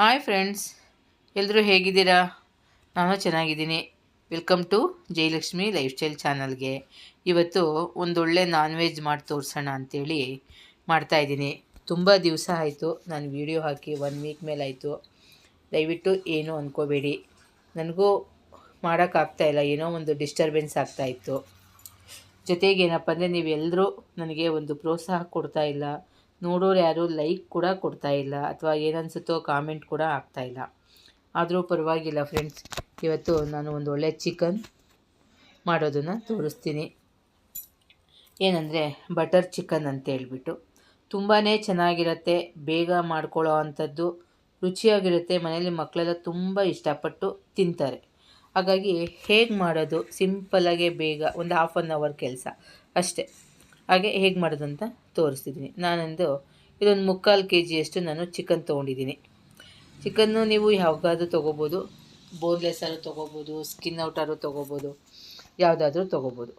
Hi friends ಎಲ್ಲರೂ ಹೇಗಿದ್ದೀರಾ? ನಾನು ಚೆನ್ನಾಗಿದ್ದೀನಿ. Welcome to Jayalakshmi lifestyle ಚಾನಲ್ಗೆ ಇವತ್ತು ಒಂದೊಳ್ಳೆ ನಾನ್ ವೆಜ್ ಮಾಡಿ ತೋರಿಸೋಣ ಅಂಥೇಳಿ ಮಾಡ್ತಾಯಿದ್ದೀನಿ ತುಂಬ ದಿವಸ ಆಯಿತು. ನಾನು ವಿಡಿಯೋ ಹಾಕಿ ಒನ್ ವೀಕ್ ಮೇಲೆ ಆಯಿತು. ದಯವಿಟ್ಟು ಏನೂ ಅಂದ್ಕೋಬೇಡಿ ನನಗೂ ಮಾಡೋಕ್ಕಾಗ್ತಾಯಿಲ್ಲ ಏನೋ ಒಂದು ಡಿಸ್ಟರ್ಬೆನ್ಸ್ ಆಗ್ತಾಯಿತ್ತು ಜೊತೆಗೆ ಏನಪ್ಪ ಅಂದರೆ ನೀವೆಲ್ಲರೂ ನನಗೆ ಒಂದು ಪ್ರೋತ್ಸಾಹ ಕೊಡ್ತಾ ಇಲ್ಲ. ನೋಡೋರು ಯಾರು ಲೈಕ್ ಕೂಡ ಕೊಡ್ತಾ ಇಲ್ಲ ಅಥವಾ ಏನನ್ಸುತ್ತೋ ಕಾಮೆಂಟ್ ಕೂಡ ಆಗ್ತಾ ಇಲ್ಲ. ಆದರೂ ಪರವಾಗಿಲ್ಲ ಫ್ರೆಂಡ್ಸ್ ಇವತ್ತು ನಾನು ಒಂದು ಒಳ್ಳೆ ಚಿಕನ್ ಮಾಡೋದನ್ನು ತೋರಿಸ್ತೀನಿ. ಏನಂದರೆ ಬಟರ್ ಚಿಕನ್ ಅಂತ ಹೇಳ್ಬಿಟ್ಟು. ತುಂಬಾ ಚೆನ್ನಾಗಿರುತ್ತೆ, ಬೇಗ ಮಾಡ್ಕೊಳ್ಳೋ ಅಂಥದ್ದು, ರುಚಿಯಾಗಿರುತ್ತೆ ಮನೇಲಿ ಮಕ್ಕಳೆಲ್ಲ ತುಂಬ ಇಷ್ಟಪಟ್ಟು ತಿಂತಾರೆ. ಹಾಗಾಗಿ ಹೇಗೆ ಮಾಡೋದು ಸಿಂಪಲ್ಲಾಗೆ ಬೇಗ, ಒಂದು ಹಾಫ್ ಆನ್ ಅವರ್ ಕೆಲಸ ಅಷ್ಟೇ. ಹಾಗೆ ಹೇಗೆ ಮಾಡೋದು ಅಂತ ತೋರಿಸ್ತಿದ್ದೀನಿ ನಾನೊಂದು ಇದೊಂದು ಮುಕ್ಕಾಲು ಕೆ ಜಿಯಷ್ಟು ನಾನು ಚಿಕನ್ ತೊಗೊಂಡಿದ್ದೀನಿ ಚಿಕನ್ನು ನೀವು ಯಾವಾಗಾದ್ರೂ ತೊಗೋಬೋದು. ಬೋನ್ಲೆಸ್ ಆದ್ರೂ ತೊಗೋಬೋದು, ಸ್ಕಿನ್ ಔಟಾರು ತೊಗೋಬೋದು, ಯಾವುದಾದ್ರೂ ತೊಗೋಬೋದು.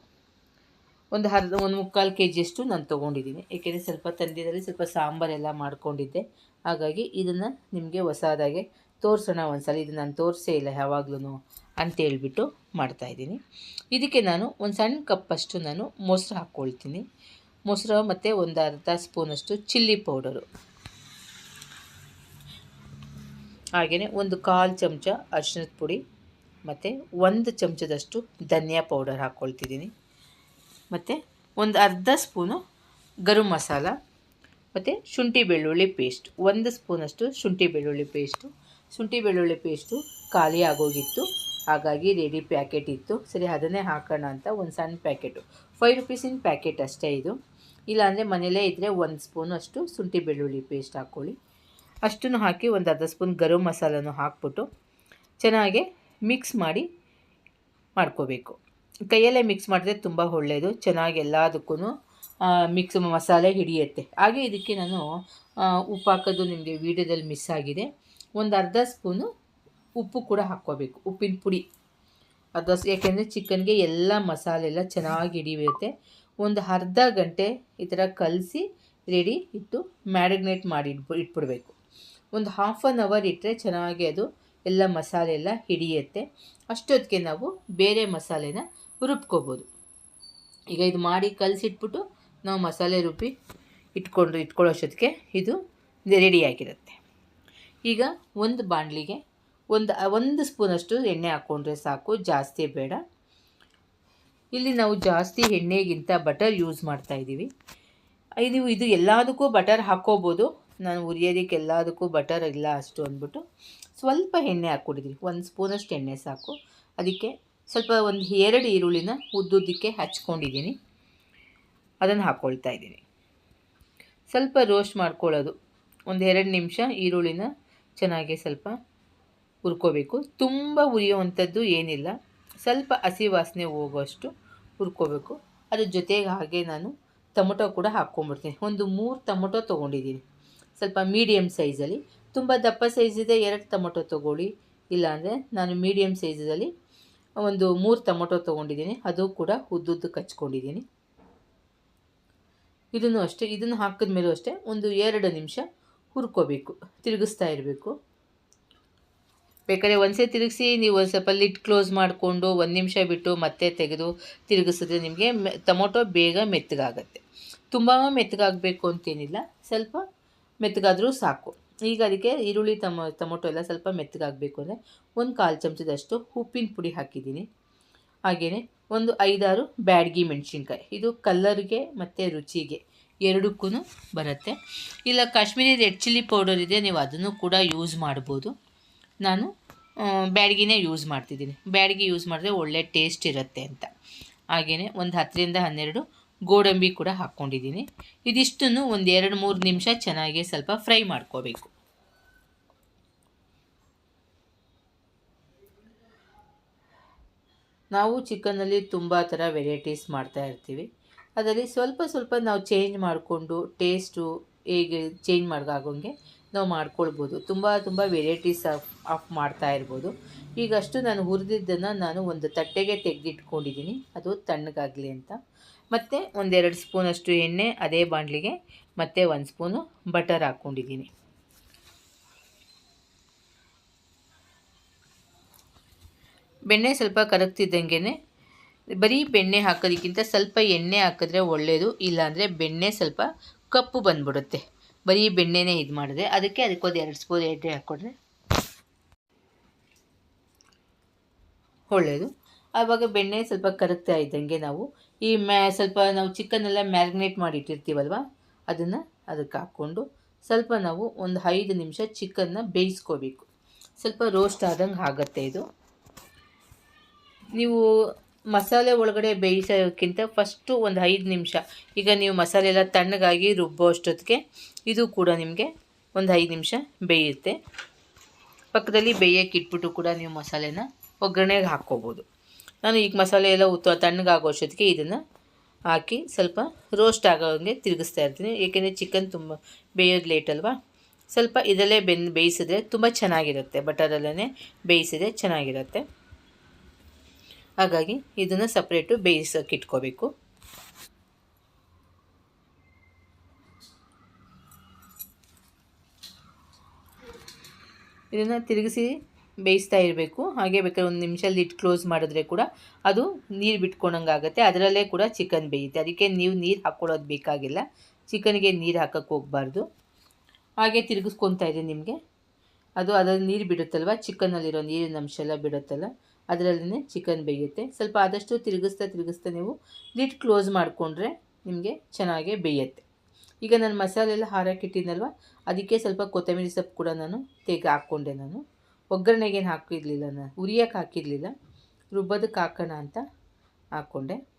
ಒಂದು ಅರ್ಧ ಒಂದು ಮುಕ್ಕಾಲು ಕೆ ಜಿಯಷ್ಟು ನಾನು ತೊಗೊಂಡಿದ್ದೀನಿ ಏಕೆಂದರೆ ಸ್ವಲ್ಪ ತಂದಿದ್ದಲ್ಲಿ ಸ್ವಲ್ಪ ಸಾಂಬಾರೆಲ್ಲ ಮಾಡ್ಕೊಂಡಿದ್ದೆ. ಹಾಗಾಗಿ ಇದನ್ನು ನಿಮಗೆ ಹೊಸದಾಗೆ ತೋರಿಸೋಣ ಒಂದ್ಸಲ, ಇದು ನಾನು ತೋರಿಸೇ ಇಲ್ಲ ಯಾವಾಗ್ಲೂ ಅಂತೇಳ್ಬಿಟ್ಟು ಮಾಡ್ತಾಯಿದ್ದೀನಿ ಇದಕ್ಕೆ ನಾನು ಒಂದು ಸಣ್ಣ ಕಪ್ಪಷ್ಟು ನಾನು ಮೊಸರು ಹಾಕ್ಕೊಳ್ತೀನಿ ಮೊಸರು ಮತ್ತು ಒಂದು ಅರ್ಧ ಸ್ಪೂನಷ್ಟು ಚಿಲ್ಲಿ ಪೌಡರು. ಹಾಗೆಯೇ ಒಂದು ಕಾಲು ಚಮಚ ಅರಿಶಿನದ ಪುಡಿ ಮತ್ತು ಒಂದು ಚಮಚದಷ್ಟು ಧನಿಯಾ ಪೌಡರ್ ಹಾಕ್ಕೊಳ್ತಿದ್ದೀನಿ ಮತ್ತು ಒಂದು ಅರ್ಧ ಸ್ಪೂನು ಗರಂ ಮಸಾಲ, ಮತ್ತು ಶುಂಠಿ ಬೆಳ್ಳುಳ್ಳಿ ಪೇಸ್ಟ್, ಒಂದು ಸ್ಪೂನಷ್ಟು ಶುಂಠಿ ಬೆಳ್ಳುಳ್ಳಿ ಪೇಸ್ಟು ಶುಂಠಿ ಬೆಳ್ಳುಳ್ಳಿ ಪೇಸ್ಟು ಖಾಲಿ ಆಗೋಗಿತ್ತು. ಹಾಗಾಗಿ ರೆಡಿ ಪ್ಯಾಕೆಟ್ ಇತ್ತು. ಸರಿ, ಅದನ್ನೇ ಹಾಕೋಣ ಅಂತ ಒಂದು ಸಣ್ಣ ಪ್ಯಾಕೆಟು ಫೈವ್ ರುಪೀಸಿನ ಪ್ಯಾಕೆಟ್ ಅಷ್ಟೇ ಇದು. ಇಲ್ಲಾಂದರೆ ಮನೇಲೇ ಇದ್ದರೆ ಒಂದು ಸ್ಪೂನು ಅಷ್ಟು ಶುಂಠಿ ಬೆಳ್ಳುಳ್ಳಿ ಪೇಸ್ಟ್ ಹಾಕ್ಕೊಳ್ಳಿ ಅಷ್ಟನ್ನು ಹಾಕಿ ಒಂದು ಅರ್ಧ ಸ್ಪೂನ್ ಗರಂ ಮಸಾಲನೂ ಹಾಕ್ಬಿಟ್ಟು ಚೆನ್ನಾಗಿ ಮಿಕ್ಸ್ ಮಾಡಿ ಮಾಡ್ಕೋಬೇಕು. ಕೈಯಲ್ಲೇ ಮಿಕ್ಸ್ ಮಾಡಿದ್ರೆ ತುಂಬ ಒಳ್ಳೆಯದು ಚೆನ್ನಾಗಿ ಎಲ್ಲದಕ್ಕೂ ಮಿಕ್ಸ್ ಮಸಾಲೆ ಹಿಡಿಯುತ್ತೆ. ಹಾಗೆ ಇದಕ್ಕೆ ನಾನು ಉಪ್ಪು ಹಾಕೋದು ನಿಮಗೆ ವೀಡಿಯೋದಲ್ಲಿ ಮಿಸ್ ಆಗಿದೆ. ಒಂದು ಅರ್ಧ ಸ್ಪೂನು ಉಪ್ಪು ಕೂಡ ಹಾಕ್ಕೋಬೇಕು, ಉಪ್ಪಿನ ಪುಡಿ. ಅರ್ಧ ಯಾಕೆಂದರೆ ಚಿಕನ್ಗೆ ಎಲ್ಲ ಮಸಾಲೆ ಎಲ್ಲ ಚೆನ್ನಾಗಿ ಹಿಡಿಯುತ್ತೆ. ಒಂದು ಅರ್ಧ ಗಂಟೆ ಈ ಥರ ಕಲಸಿ ರೆಡಿ ಇಟ್ಟು ಮ್ಯಾರಿನೇಟ್ ಮಾಡಿ ಇಟ್ಬಿ ಇಟ್ಬಿಡಬೇಕು. ಒಂದು ಹಾಫ್ ಆನ್ ಅವರ್ ಇಟ್ಟರೆ ಚೆನ್ನಾಗಿ ಅದು ಎಲ್ಲ ಮಸಾಲೆ ಎಲ್ಲ ಹಿಡಿಯುತ್ತೆ. ಅಷ್ಟೊತ್ತಿಗೆ ನಾವು ಬೇರೆ ಮಸಾಲೆನ ರುಬ್ಕೋಬೋದು. ಈಗ ಇದು ಮಾಡಿ ಕಲಸಿಟ್ಬಿಟ್ಟು ನಾವು ಮಸಾಲೆ ರುಬ್ಬಿ ಇಟ್ಕೊಂಡು ಇಟ್ಕೊಳ್ಳೋಷ್ಟೊತ್ತಿಗೆ ಇದು ರೆಡಿಯಾಗಿರುತ್ತೆ ಈಗ ಒಂದು ಬಾಣಲಿಗೆ ಒಂದು ಒಂದು ಸ್ಪೂನಷ್ಟು ಎಣ್ಣೆ ಹಾಕ್ಕೊಂಡ್ರೆ ಸಾಕು, ಜಾಸ್ತಿ ಬೇಡ. ಇಲ್ಲಿ ನಾವು ಜಾಸ್ತಿ ಎಣ್ಣೆಗಿಂತ ಬಟರ್ ಯೂಸ್ ಮಾಡ್ತಾಯಿದ್ದೀವಿ ನೀವು ಇದು ಎಲ್ಲದಕ್ಕೂ ಬಟರ್ ಹಾಕ್ಕೋಬೋದು. ನಾನು ಉರಿಯೋದಕ್ಕೆ ಎಲ್ಲದಕ್ಕೂ ಬಟರ್ ಇಲ್ಲ ಅಷ್ಟು ಅಂದ್ಬಿಟ್ಟು. ಸ್ವಲ್ಪ ಎಣ್ಣೆ ಹಾಕ್ಕೊಟ್ಟಿದ್ವಿ ಒಂದು ಸ್ಪೂನಷ್ಟು ಎಣ್ಣೆ ಸಾಕು. ಅದಕ್ಕೆ ಸ್ವಲ್ಪ ಒಂದು ಎರಡು ಈರುಳ್ಳಿನ ಉದ್ದುದ್ದಕ್ಕೆ ಹಚ್ಕೊಂಡಿದ್ದೀನಿ. ಅದನ್ನು ಹಾಕ್ಕೊಳ್ತಾ ಇದ್ದೀನಿ. ಸ್ವಲ್ಪ ರೋಸ್ಟ್ ಮಾಡ್ಕೊಳ್ಳೋದು. ಒಂದು ಎರಡು ನಿಮಿಷ ಈರುಳ್ಳಿನ ಚೆನ್ನಾಗಿ ಸ್ವಲ್ಪ ಹುರ್ಕೋಬೇಕು. ತುಂಬ ಉರಿಯುವಂಥದ್ದು ಏನಿಲ್ಲ. ಸ್ವಲ್ಪ ಹಸಿ ವಾಸನೆ ಹೋಗೋಷ್ಟು ಹುರ್ಕೋಬೇಕು. ಅದ್ರ ಜೊತೆಗೆ ಹಾಗೆ ನಾನು ಟೊಮೊಟೊ ಕೂಡ ಹಾಕ್ಕೊಂಬಿಡ್ತೀನಿ ಒಂದು ಮೂರು ಟೊಮೊಟೊ ತೊಗೊಂಡಿದ್ದೀನಿ. ಸ್ವಲ್ಪ ಮೀಡಿಯಮ್ ಸೈಜಲ್ಲಿ. ತುಂಬ ದಪ್ಪ ಸೈಜಿದೆ ಎರಡು ಟೊಮೊಟೊ ತೊಗೊಳ್ಳಿ. ಇಲ್ಲಾಂದರೆ ನಾನು ಮೀಡಿಯಮ್ ಸೈಜಲ್ಲಿ ಒಂದು ಮೂರು ಟೊಮೊಟೊ ತೊಗೊಂಡಿದ್ದೀನಿ. ಅದು ಕೂಡ ಉದ್ದುದ್ದು ಕಚ್ಕೊಂಡಿದ್ದೀನಿ. ಇದನ್ನು ಅಷ್ಟೇ, ಇದನ್ನು ಹಾಕಿದ ಮೇಲೂ ಅಷ್ಟೇ ಒಂದು ಎರಡು ನಿಮಿಷ ಹುರ್ಕೋಬೇಕು, ತಿರುಗಿಸ್ತಾ ಇರಬೇಕು. ಬೇಕಾದ್ರೆ ಒಂದ್ಸೆ ತಿರುಗಿಸಿ, ನೀವು ಒಂದು ಸ್ವಲ್ಪ ಲಿಟ್ ಕ್ಲೋಸ್ ಮಾಡಿಕೊಂಡು ಒಂದು ನಿಮಿಷ ಬಿಟ್ಟು ಮತ್ತೆ ತೆಗೆದು ತಿರುಗಿಸಿದ್ರೆ ನಿಮಗೆ ಟೊಮೊಟೊ ಬೇಗ ಮೆತ್ತಗಾಗತ್ತೆ. ತುಂಬ ಮೆತ್ತಗಾಗಬೇಕು ಅಂತೇನಿಲ್ಲ, ಸ್ವಲ್ಪ ಮೆತ್ತಗಾದರೂ ಸಾಕು. ಈಗ ಅದಕ್ಕೆ ಈರುಳ್ಳಿ ಟಮೊ ಟೊಮೊಟೊ ಎಲ್ಲ ಸ್ವಲ್ಪ ಮೆತ್ತಗಾಗಬೇಕು ಅಂದರೆ ಒಂದು ಕಾಲು ಚಮಚದಷ್ಟು ಉಪ್ಪಿನ ಪುಡಿ ಹಾಕಿದ್ದೀನಿ. ಹಾಗೆಯೇ ಒಂದು ಐದಾರು ಬ್ಯಾಡ್ಗಿ ಮೆಣಸಿನ್ಕಾಯಿ. ಇದು ಕಲ್ಲರ್ಗೆ ಮತ್ತು ರುಚಿಗೆ ಎರಡಕ್ಕೂ ಬರುತ್ತೆ. ಇಲ್ಲ, ಕಾಶ್ಮೀರಿ ರೆಡ್ ಚಿಲ್ಲಿ ಪೌಡರ್ ಇದೆ, ನೀವು ಅದನ್ನು ಕೂಡ ಯೂಸ್ ಮಾಡ್ಬೋದು. ನಾನು ಬ್ಯಾಡಗಿನೇ ಯೂಸ್ ಮಾಡ್ತಿದ್ದೀನಿ. ಬ್ಯಾಡಗಿ ಯೂಸ್ ಮಾಡಿದ್ರೆ ಒಳ್ಳೆ ಟೇಸ್ಟ್ ಇರುತ್ತೆ ಅಂತ. ಹಾಗೆಯೇ ಒಂದು ಹತ್ತರಿಂದ ಹನ್ನೆರಡು ಗೋಡಂಬಿ ಕೂಡ ಹಾಕ್ಕೊಂಡಿದ್ದೀನಿ. ಇದಿಷ್ಟನ್ನು ಒಂದು ಎರಡು ಮೂರು ನಿಮಿಷ ಚೆನ್ನಾಗಿ ಸ್ವಲ್ಪ ಫ್ರೈ ಮಾಡ್ಕೋಬೇಕು. ನಾವು ಚಿಕನಲ್ಲಿ ತುಂಬ ಥರ ವೆರೈಟೀಸ್ ಮಾಡ್ತಾ ಇರ್ತೀವಿ. ಅದರಲ್ಲಿ ಸ್ವಲ್ಪ ಸ್ವಲ್ಪ ನಾವು ಚೇಂಜ್ ಮಾಡಿಕೊಂಡು ಟೇಸ್ಟು ಹೇಗೆ ಚೇಂಜ್ ಮಾಡೋಂಗೆ ನಾವು ಮಾಡ್ಕೊಳ್ಬೋದು. ತುಂಬ ತುಂಬ ವೆರೈಟೀಸ್ ಆಫ್ ಆಫ್ ಮಾಡ್ತಾ ಇರ್ಬೋದು. ಈಗಷ್ಟು ನಾನು ಹುರಿದಿದ್ದನ್ನು ನಾನು ಒಂದು ತಟ್ಟೆಗೆ ತೆಗೆದಿಟ್ಕೊಂಡಿದ್ದೀನಿ. ಅದು ತಣ್ಣಗಾಗಲಿ ಅಂತ. ಮತ್ತು ಒಂದೆರಡು ಸ್ಪೂನಷ್ಟು ಎಣ್ಣೆ, ಅದೇ ಬಾಂಡ್ಲಿಗೆ ಮತ್ತು ಒಂದು ಸ್ಪೂನು ಬಟರ್ ಹಾಕ್ಕೊಂಡಿದ್ದೀನಿ. ಬೆಣ್ಣೆ ಸ್ವಲ್ಪ ಕರಗ್ತಿದ್ದಂಗೆ ಬರೀ ಬೆಣ್ಣೆ ಹಾಕೋದಕ್ಕಿಂತ ಸ್ವಲ್ಪ ಎಣ್ಣೆ ಹಾಕಿದ್ರೆ ಒಳ್ಳೆಯದು ಇಲ್ಲಾಂದರೆ ಬೆಣ್ಣೆ ಸ್ವಲ್ಪ ಕಪ್ಪು ಬಂದ್ಬಿಡುತ್ತೆ. ಬರೀ ಬೆಣ್ಣೆನೇ ಇದು ಮಾಡಿದ್ರೆ. ಅದಕ್ಕೆ ಅದಕ್ಕೊಂದು ಎರಡು ಸ್ಪೂನ್ ಎಣ್ಣೆ ಹಾಕ್ಕೊಂಡ್ರೆ ಒಳ್ಳೆಯದು ಆವಾಗ ಬೆಣ್ಣೆ ಸ್ವಲ್ಪ ಕರಗ್ತಾ ಇದ್ದಂಗೆ ನಾವು ಈ ಮ್ಯಾ, ಸ್ವಲ್ಪ ನಾವು ಚಿಕನ್ನೆಲ್ಲ ಮ್ಯಾರಿನೇಟ್ ಮಾಡಿ ಇಟ್ಟಿರ್ತೀವಲ್ವ ಅದನ್ನು ಅದಕ್ಕೆ ಹಾಕ್ಕೊಂಡು ಸ್ವಲ್ಪ ನಾವು ಒಂದು ಐದು ನಿಮಿಷ ಚಿಕನ್ನ ಬೇಯಿಸ್ಕೋಬೇಕು. ಸ್ವಲ್ಪ ರೋಸ್ಟ್ ಆದಂಗೆ ಆಗುತ್ತೆ ಇದು. ನೀವು ಮಸಾಲೆ ಒಳಗಡೆ ಬೇಯಿಸೋಕ್ಕಿಂತ ಫಸ್ಟು ಒಂದು ಐದು ನಿಮಿಷ. ಈಗ ನೀವು ಮಸಾಲೆ ಎಲ್ಲ ತಣ್ಣಗಾಗಿ ರುಬ್ಬೋ ಅಷ್ಟೊತ್ತಿಗೆ ಇದು ಕೂಡ ನಿಮಗೆ ಒಂದು ಐದು ನಿಮಿಷ ಬೇಯುತ್ತೆ. ಪಕ್ಕದಲ್ಲಿ ಬೇಯಕ್ಕೆ ಇಟ್ಬಿಟ್ಟು ಕೂಡ ನೀವು ಮಸಾಲೆನ ಒಗ್ಗರಣೆಗೆ ಹಾಕ್ಕೋಬೋದು. ನಾನು ಈಗ ಮಸಾಲೆ ಎಲ್ಲ ಉತ್ತ ತಣ್ಣಗಾಗೋ ಅಷ್ಟೊತ್ತಿಗೆ ಇದನ್ನು ಹಾಕಿ ಸ್ವಲ್ಪ ರೋಸ್ಟ್ ಆಗೋಂಗೆ ತಿರುಗಿಸ್ತಾ ಇರ್ತೀನಿ. ಏಕೆಂದರೆ ಚಿಕನ್ ತುಂಬ ಬೇಯೋದು ಲೇಟ್ ಅಲ್ವಾ? ಸ್ವಲ್ಪ ಇದರಲ್ಲೇ ಬೆಂದು ಬೇಯಿಸಿದ್ರೆ ತುಂಬ ಚೆನ್ನಾಗಿರುತ್ತೆ. ಬಟರಲ್ಲೇ ಬೇಯಿಸಿದ್ರೆ ಚೆನ್ನಾಗಿರುತ್ತೆ. ಹಾಗಾಗಿ ಇದನ್ನು ಸಪ್ರೇಟು ಬೇಯಿಸೋಕೆ ಇಟ್ಕೋಬೇಕು. ಇದನ್ನು ತಿರುಗಿಸಿ ಬೇಯಿಸ್ತಾ ಇರಬೇಕು. ಹಾಗೆ ಬೇಕಾದ್ರೆ ಒಂದು ನಿಮಿಷ ಇಟ್ಟು ಕ್ಲೋಸ್ ಮಾಡಿದ್ರೆ ಕೂಡ ಅದು ನೀರು ಬಿಟ್ಕೊಂಡಂಗೆ ಆಗುತ್ತೆ. ಅದರಲ್ಲೇ ಕೂಡ ಚಿಕನ್ ಬೇಯುತ್ತೆ. ಅದಕ್ಕೆ ನೀವು ನೀರು ಹಾಕ್ಕೊಳ್ಳೋದು ಬೇಕಾಗಿಲ್ಲ. ಚಿಕನ್ಗೆ ನೀರು ಹಾಕೋಕ್ಕೆ ಹೋಗಬಾರ್ದು. ಹಾಗೆ ತಿರುಗಿಸ್ಕೊತಾ ಇದೆ ನಿಮಗೆ. ಅದು ಅದರಲ್ಲಿ ನೀರು ಬಿಡುತ್ತಲ್ವ? ಚಿಕನ್ನಲ್ಲಿರೋ ನೀರಿನ ಅಂಶ ಎಲ್ಲ ಬಿಡುತ್ತಲ್ಲ. ಅದರಲ್ಲೇ ಚಿಕನ್ ಬೇಯುತ್ತೆ. ಸ್ವಲ್ಪ ಆದಷ್ಟು ತಿರುಗಿಸ್ತಾ ತಿರುಗಿಸ್ತಾ ನೀವು ಲಿಡ್ ಕ್ಲೋಸ್ ಮಾಡಿಕೊಂಡ್ರೆ ನಿಮಗೆ ಚೆನ್ನಾಗೇ ಬೇಯುತ್ತೆ. ಈಗ ನಾನು ಮಸಾಲೆ ಎಲ್ಲ ಹಾರಾಕಿಟ್ಟಿದ್ನಲ್ವ ಅದಕ್ಕೆ ಸ್ವಲ್ಪ ಕೊತ್ತಂಬರಿ ಸೊಪ್ಪು ಕೂಡ ನಾನು ತೆಗೆ ಹಾಕ್ಕೊಂಡೆ ನಾನು. ಒಗ್ಗರಣೆಗೇನು ಹಾಕಿರಲಿಲ್ಲ ನಾನು. ಉರಿಯೋಕ್ಕೆ ಹಾಕಿರಲಿಲ್ಲ. ರುಬ್ಬೋದಕ್ಕೆ ಹಾಕೋಣ ಅಂತ ಹಾಕ್ಕೊಂಡೆ.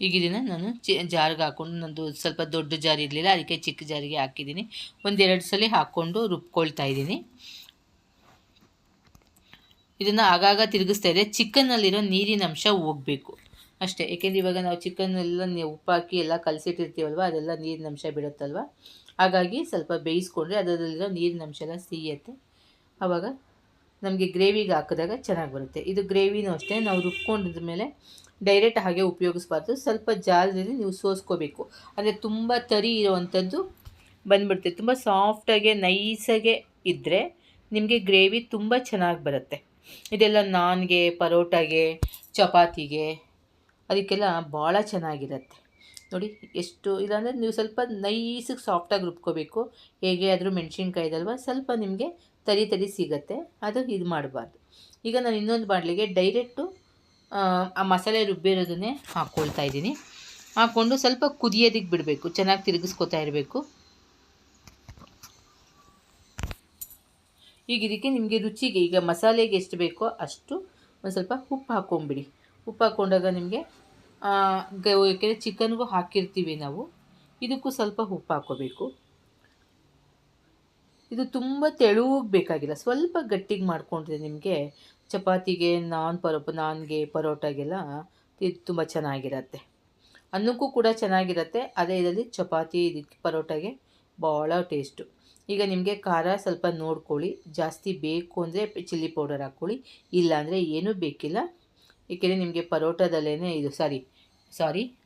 ಈಗ ಇದನ್ನು ನಾನು ಚಿ, ಜಾರಿಗೆ ಹಾಕ್ಕೊಂಡು ನಂದು ಸ್ವಲ್ಪ ದೊಡ್ಡ ಜಾರಿ ಇರಲಿಲ್ಲ, ಅದಕ್ಕೆ ಚಿಕ್ಕ ಜಾರಿಗೆ ಹಾಕಿದ್ದೀನಿ. ಒಂದೆರಡು ಸಲ ಹಾಕ್ಕೊಂಡು ರುಬ್ಕೊಳ್ತಾ ಇದ್ದೀನಿ. ಇದನ್ನು ಆಗಾಗ ತಿರುಗಿಸ್ತಾ ಇದೆ ಚಿಕನ್ನಲ್ಲಿರೋ ನೀರಿನ ಅಂಶ ಹೋಗಬೇಕು. ಅಷ್ಟೇ, ಏಕೆಂದರೆ ಇವಾಗ ನಾವು ಚಿಕನ್ನೆಲ್ಲ ಉಪ್ಪು ಹಾಕಿ ಎಲ್ಲ ಕಲಸಿಟ್ಟಿರ್ತೀವಲ್ವ, ಅದೆಲ್ಲ ನೀರಿನ ಅಂಶ ಬಿಡುತ್ತಲ್ವ? ಹಾಗಾಗಿ ಸ್ವಲ್ಪ ಬೇಯಿಸ್ಕೊಂಡ್ರೆ ಅದರಲ್ಲಿರೋ ನೀರಿನ ಅಂಶ ಎಲ್ಲ ಸಿಹಿಯತ್ತೆ ಆವಾಗ ನಮಗೆ ಗ್ರೇವಿಗೆ ಹಾಕಿದಾಗ ಚೆನ್ನಾಗಿ ಬರುತ್ತೆ. ಇದು ಗ್ರೇವಿನೂ ಅಷ್ಟೇ, ನಾವು ರುಬ್ಕೊಂಡಿದ ಮೇಲೆ ಡೈರೆಕ್ಟ್ ಹಾಗೆ ಉಪಯೋಗಿಸ್ಬಾರ್ದು. ಸ್ವಲ್ಪ ಜಾಲದಲ್ಲಿ ನೀವು ಸೋಸ್ಕೋಬೇಕು. ಅಂದರೆ ತುಂಬ ತರಿ ಇರುವಂಥದ್ದು ಬಂದ್ಬಿಡುತ್ತೆ ತುಂಬ ಸಾಫ್ಟಾಗೆ ನೈಸಾಗೆ ಇದ್ದರೆ ನಿಮಗೆ ಗ್ರೇವಿ ತುಂಬ ಚೆನ್ನಾಗಿ ಬರುತ್ತೆ. ಇದೆಲ್ಲ ನಾನ್ಗೆ, ಪರೋಟಾಗೆ, ಚಪಾತಿಗೆ, ಅದಕ್ಕೆಲ್ಲ ಭಾಳ ಚೆನ್ನಾಗಿರುತ್ತೆ. ನೋಡಿ, ಎಷ್ಟು ಇಲ್ಲಾಂದರೆ ನೀವು ಸ್ವಲ್ಪ ನೈಸಿಗೆ ಸಾಫ್ಟಾಗಿ ರುಬ್ಕೋಬೇಕು. ಹೇಗೆ ಆದರೂ ಮೆಣಸಿನ್ಕಾಯ್ದಲ್ವ, ಸ್ವಲ್ಪ ನಿಮಗೆ ತರಿ ತರಿ ಸಿಗುತ್ತೆ. ಅದು ಇದು ಮಾಡಬಾರ್ದು. ಈಗ ನಾನು ಇನ್ನೊಂದು ಬಾಣಲಿಗೆ ಡೈರೆಕ್ಟು ಆ ಮಸಾಲೆ ರುಬ್ಬಿರೋದನ್ನೇ ಹಾಕ್ಕೊಳ್ತಾ ಇದ್ದೀನಿ. ಹಾಕ್ಕೊಂಡು ಸ್ವಲ್ಪ ಕುದಿಯೋದಕ್ಕೆ ಬಿಡಬೇಕು. ಚೆನ್ನಾಗಿ ತಿರುಗಿಸ್ಕೊತಾ ಇರಬೇಕು. ಈಗ ಇದಕ್ಕೆ ನಿಮಗೆ ರುಚಿಗೆ ಈಗ ಮಸಾಲೆಗೆ ಎಷ್ಟು ಬೇಕೋ ಅಷ್ಟು ಒಂದು ಸ್ವಲ್ಪ ಉಪ್ಪು ಹಾಕ್ಕೊಂಬಿಡಿ. ಉಪ್ಪು ಹಾಕ್ಕೊಂಡಾಗ ನಿಮಗೆ ಯಾಕೆಂದರೆ ಚಿಕನ್ಗೂ ಹಾಕಿರ್ತೀವಿ ನಾವು. ಇದಕ್ಕೂ ಸ್ವಲ್ಪ ಉಪ್ಪು ಹಾಕ್ಕೋಬೇಕು. ಇದು ತುಂಬ ತೆಳುವಾಗಿ ಬೇಕಾಗಿಲ್ಲ. ಸ್ವಲ್ಪ ಗಟ್ಟಿಗೆ ಮಾಡಿಕೊಂಡ್ರೆ ನಿಮಗೆ. ಚಪಾತಿಗೆ, ನಾನ್ ಪರೋ, ನಾನ್ಗೆ ಪರೋಟಾಗೆಲ್ಲ ಇದು ತುಂಬ ಚೆನ್ನಾಗಿರತ್ತೆ. ಅನ್ನಕ್ಕೂ ಕೂಡ ಚೆನ್ನಾಗಿರುತ್ತೆ. ಅದೇ ಇದರಲ್ಲಿ ಚಪಾತಿ, ಇದಕ್ಕೆ ಪರೋಟಾಗೆ ಭಾಳ ಟೇಸ್ಟು. ಈಗ ನಿಮಗೆ ಖಾರ ಸ್ವಲ್ಪ ನೋಡ್ಕೊಳ್ಳಿ. ಜಾಸ್ತಿ ಬೇಕು ಅಂದರೆ ಚಿಲ್ಲಿ ಪೌಡರ್ ಹಾಕ್ಕೊಳ್ಳಿ. ಇಲ್ಲಾಂದರೆ ಏನೂ ಬೇಕಿಲ್ಲ. ಏಕೆಂದರೆ ನಿಮಗೆ ಪರೋಟದಲ್ಲೇ ಇದು, ಸಾರಿ ಸಾರಿ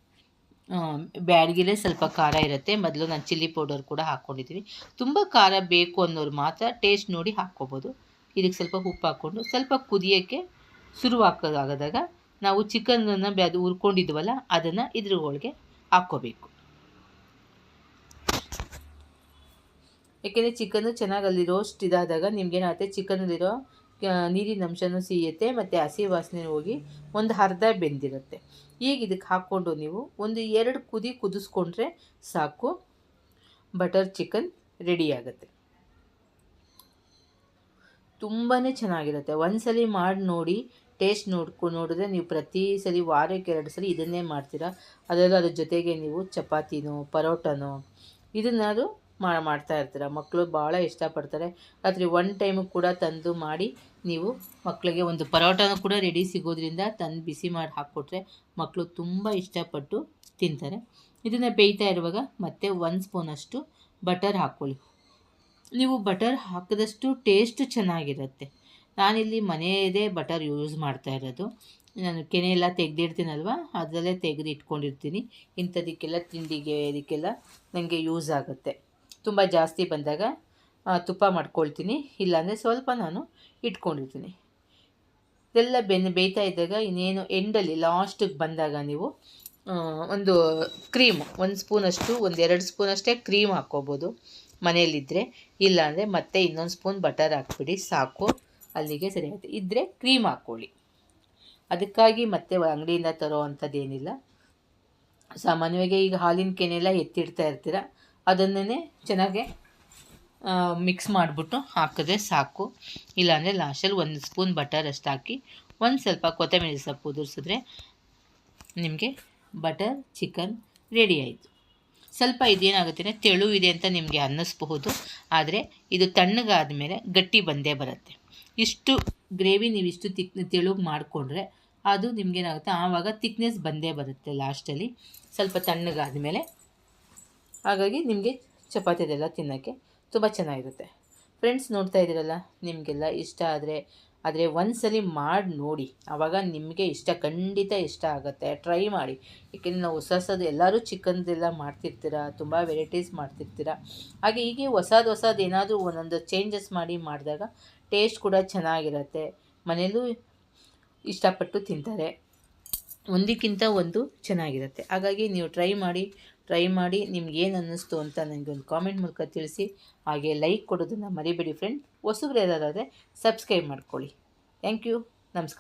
ಬ್ಯಾಡಗಿಲೇ ಸ್ವಲ್ಪ ಖಾರ ಇರುತ್ತೆ. ಮೊದಲು ನಾನು ಚಿಲ್ಲಿ ಪೌಡರ್ ಕೂಡ ಹಾಕ್ಕೊಂಡಿದ್ದೀನಿ ತುಂಬ ಖಾರ ಬೇಕು ಅನ್ನೋರು ಮಾತ್ರ ಟೇಸ್ಟ್ ನೋಡಿ ಹಾಕ್ಕೋಬೋದು. ಇದಕ್ಕೆ ಸ್ವಲ್ಪ ಉಪ್ಪು ಹಾಕ್ಕೊಂಡು ಸ್ವಲ್ಪ ಕುದಿಯೋಕ್ಕೆ ಶುರು ಹಾಕೋದಾಗದಾಗ ನಾವು ಚಿಕನನ್ನು ಅದು ಹುರ್ಕೊಂಡಿದ್ವಲ್ಲ, ಅದನ್ನು ಇದ್ರ ಒಳಗೆ ಹಾಕ್ಕೋಬೇಕು. ಯಾಕೆಂದರೆ ಚಿಕನ್ನು ಚೆನ್ನಾಗಿ ಅಲ್ಲಿರೋಷ್ಟು ಇದಾದಾಗ ನಿಮ್ಗೇನಾಗುತ್ತೆ, ಚಿಕನಲ್ಲಿರೋ ನೀರಿನ ಅಂಶನೂ ಸಿಹಿಯುತ್ತೆ ಮತ್ತು ಹಸಿ ವಾಸನೆ ಹೋಗಿ ಒಂದು ಅರ್ಧ ಬೆಂದಿರುತ್ತೆ. ಈಗ ಇದಕ್ಕೆ ಹಾಕ್ಕೊಂಡು ನೀವು ಒಂದು ಎರಡು ಕುದಿ ಕುದಿಸ್ಕೊಂಡ್ರೆ ಸಾಕು. ಬಟರ್ ಚಿಕನ್ ರೆಡಿ ಆಗುತ್ತೆ. ತುಂಬಾ ಚೆನ್ನಾಗಿರುತ್ತೆ. ಒಂದು ಸಲ ಮಾಡಿ ನೋಡಿ, ಟೇಸ್ಟ್ ನೋಡ್ಕೊ, ನೋಡಿದ್ರೆ ನೀವು ಪ್ರತಿ ಸಲ ವಾರಕ್ಕೆ ಎರಡು ಸಲ ಇದನ್ನೇ ಮಾಡ್ತೀರಾ. ಅದರಲ್ಲೂ ಅದ್ರ ಜೊತೆಗೆ ನೀವು ಚಪಾತಿನೋ, ಪರೋಟನೋ, ಇದನ್ನಾದರೂ ಮಾಡ್ತಾ ಇರ್ತೀರ. ಮಕ್ಕಳು ಭಾಳ ಇಷ್ಟಪಡ್ತಾರೆ. ರಾತ್ರಿ ಒನ್ ಟೈಮು ಕೂಡ ತಂದು ಮಾಡಿ ನೀವು ಮಕ್ಕಳಿಗೆ ಒಂದು ಪರೋಟನೂ ಕೂಡ ರೆಡಿ ಸಿಗೋದ್ರಿಂದ ತಂದು ಬಿಸಿ ಮಾಡಿ ಹಾಕ್ಕೊಟ್ರೆ ಮಕ್ಕಳು ತುಂಬ ಇಷ್ಟಪಟ್ಟು ತಿಂತಾರೆ. ಇದನ್ನು ಬೇಯ್ತಾ ಇರುವಾಗ ಮತ್ತೆ ಒಂದು ಸ್ಪೂನಷ್ಟು ಬಟರ್ ಹಾಕ್ಕೊಳ್ಳಿ. ನೀವು ಬಟರ್ ಹಾಕಿದಷ್ಟು ಟೇಸ್ಟ್ ಚೆನ್ನಾಗಿರುತ್ತೆ. ನಾನಿಲ್ಲಿ ಮನೆಯದೇ ಬಟರ್ ಯೂಸ್ ಮಾಡ್ತಾ ಇರೋದು. ನಾನು ಕೆನೆ ಎಲ್ಲ ತೆಗೆದಿಡ್ತೀನಲ್ವ? ಅದರಲ್ಲೇ ತೆಗೆದು ಇಟ್ಕೊಂಡಿರ್ತೀನಿ. ಇಂಥದಕ್ಕೆಲ್ಲ ತಿಂಡಿಗೆ ಇದಕ್ಕೆಲ್ಲ ನನಗೆ ಯೂಸ್ ಆಗುತ್ತೆ. ತುಂಬ ಜಾಸ್ತಿ ಬಂದಾಗ ತುಪ್ಪ ಮಾಡ್ಕೊಳ್ತೀನಿ. ಇಲ್ಲಾಂದರೆ ಸ್ವಲ್ಪ ನಾನು ಇಟ್ಕೊಂಡಿರ್ತೀನಿ. ಇದೆಲ್ಲ ಬೆನ್ನು ಬೇಯ್ತಾ ಇದ್ದಾಗ ಇನ್ನೇನು ಎಂಡಲ್ಲಿ ಲಾಸ್ಟಿಗೆ ಬಂದಾಗ ನೀವು ಒಂದು ಕ್ರೀಮ್ ಒಂದು ಸ್ಪೂನಷ್ಟು, ಒಂದು ಎರಡು ಸ್ಪೂನಷ್ಟೇ ಕ್ರೀಮ್ ಹಾಕ್ಕೋಬೋದು ಮನೆಯಲ್ಲಿದ್ದರೆ ಇಲ್ಲಾಂದರೆ ಮತ್ತೆ ಇನ್ನೊಂದು ಸ್ಪೂನ್ ಬಟರ್ ಹಾಕ್ಬಿಡಿ, ಸಾಕು, ಅಲ್ಲಿಗೆ ಸರಿ ಆಯಿತು ಇದ್ದರೆ ಕ್ರೀಮ್ ಹಾಕ್ಕೊಳ್ಳಿ. ಅದಕ್ಕಾಗಿ ಮತ್ತೆ ಅಂಗಡಿಯಿಂದ ತರೋ ಅಂಥದ್ದೇನಿಲ್ಲ. ಸಾಮಾನ್ಯವಾಗಿ ಈಗ ಹಾಲಿನ ಕೆನೆಲ್ಲ ಎತ್ತಿಡ್ತಾ ಇರ್ತೀರ ಅದನ್ನೇ ಚೆನ್ನಾಗಿ ಮಿಕ್ಸ್ ಮಾಡಿಬಿಟ್ಟು ಹಾಕಿದ್ರೆ ಸಾಕು. ಇಲ್ಲಾಂದರೆ ಲಾಸ್ಟಲ್ಲಿ ಒಂದು ಸ್ಪೂನ್ ಬಟರ್ ಅಷ್ಟು ಹಾಕಿ, ಒಂದು ಸ್ವಲ್ಪ ಕೊತ್ತಂಬರಿ ಸೊಪ್ಪು ಉದುರಿಸಿದ್ರೆ ನಿಮಗೆ ಬಟರ್ ಚಿಕನ್ ರೆಡಿ ಆಯಿತು. ಸ್ವಲ್ಪ ಇದೇನಾಗುತ್ತೆ ಅಂದರೆ ತೆಳು ಇದೆ ಅಂತ ನಿಮಗೆ ಅನ್ನಿಸ್ಬಹುದು. ಆದರೆ ಇದು ತಣ್ಣಗಾದ ಮೇಲೆ ಗಟ್ಟಿ ಬಂದೇ ಬರುತ್ತೆ. ಇಷ್ಟು ಗ್ರೇವಿ ನೀವು ಇಷ್ಟು ತಿಕ್, ತೆಳು ಮಾಡಿಕೊಂಡ್ರೆ ಅದು ನಿಮಗೇನಾಗುತ್ತೆ ಆವಾಗ ತಿಕ್ನೆಸ್ ಬಂದೇ ಬರುತ್ತೆ ಲಾಸ್ಟಲ್ಲಿ ಸ್ವಲ್ಪ ತಣ್ಣಗಾದ ಮೇಲೆ ಹಾಗಾಗಿ ನಿಮಗೆ ಚಪಾತಿದೆಲ್ಲ ತಿನ್ನೋಕ್ಕೆ ತುಂಬ ಚೆನ್ನಾಗಿರುತ್ತೆ. ಫ್ರೆಂಡ್ಸ್ ನೋಡ್ತಾ ಇದ್ದೀರಲ್ಲ, ನಿಮಗೆಲ್ಲ ಇಷ್ಟ ಆದರೆ ಆದರೆ ಒಂದ್ಸಲಿ ಮಾಡಿ ನೋಡಿ. ಆವಾಗ ನಿಮಗೆ ಇಷ್ಟ, ಖಂಡಿತ ಇಷ್ಟ ಆಗುತ್ತೆ. ಟ್ರೈ ಮಾಡಿ. ಏಕೆಂದರೆ ನಾವು ಹೊಸ ಹೊಸದು, ಎಲ್ಲರೂ ಚಿಕನ್ದೆಲ್ಲ ಮಾಡ್ತಿರ್ತೀರ, ತುಂಬ ವೆರೈಟೀಸ್ ಮಾಡ್ತಿರ್ತೀರ. ಹಾಗೆ ಹೀಗೆ ಹೊಸದು ಹೊಸದು ಏನಾದರೂ ಒಂದೊಂದು ಚೇಂಜಸ್ ಮಾಡಿ ಮಾಡಿದಾಗ ಟೇಸ್ಟ್ ಕೂಡ ಚೆನ್ನಾಗಿರುತ್ತೆ. ಮನೆಯಲ್ಲೂ ಇಷ್ಟಪಟ್ಟು ತಿಂತಾರೆ. ಒಂದಕ್ಕಿಂತ ಒಂದು ಚೆನ್ನಾಗಿರುತ್ತೆ. ಹಾಗಾಗಿ ನೀವು ಟ್ರೈ ಮಾಡಿ ಟ್ರೈ ಮಾಡಿ ನಿಮ್ಗೆ ಏನು ಅನ್ನಿಸ್ತು ಅಂತ ನನಗೆ ಒಂದು ಕಾಮೆಂಟ್ ಮೂಲಕ ತಿಳಿಸಿ. ಹಾಗೆ ಲೈಕ್ ಕೊಡೋದನ್ನು ಮರಿಬೇಡಿ ಫ್ರೆಂಡ್ ಹೊಸಬ್ರು ಯಾರಾದರೆ ಸಬ್ಸ್ಕ್ರೈಬ್ ಮಾಡ್ಕೊಳ್ಳಿ. ಥ್ಯಾಂಕ್ ಯು ನಮಸ್ಕಾರ.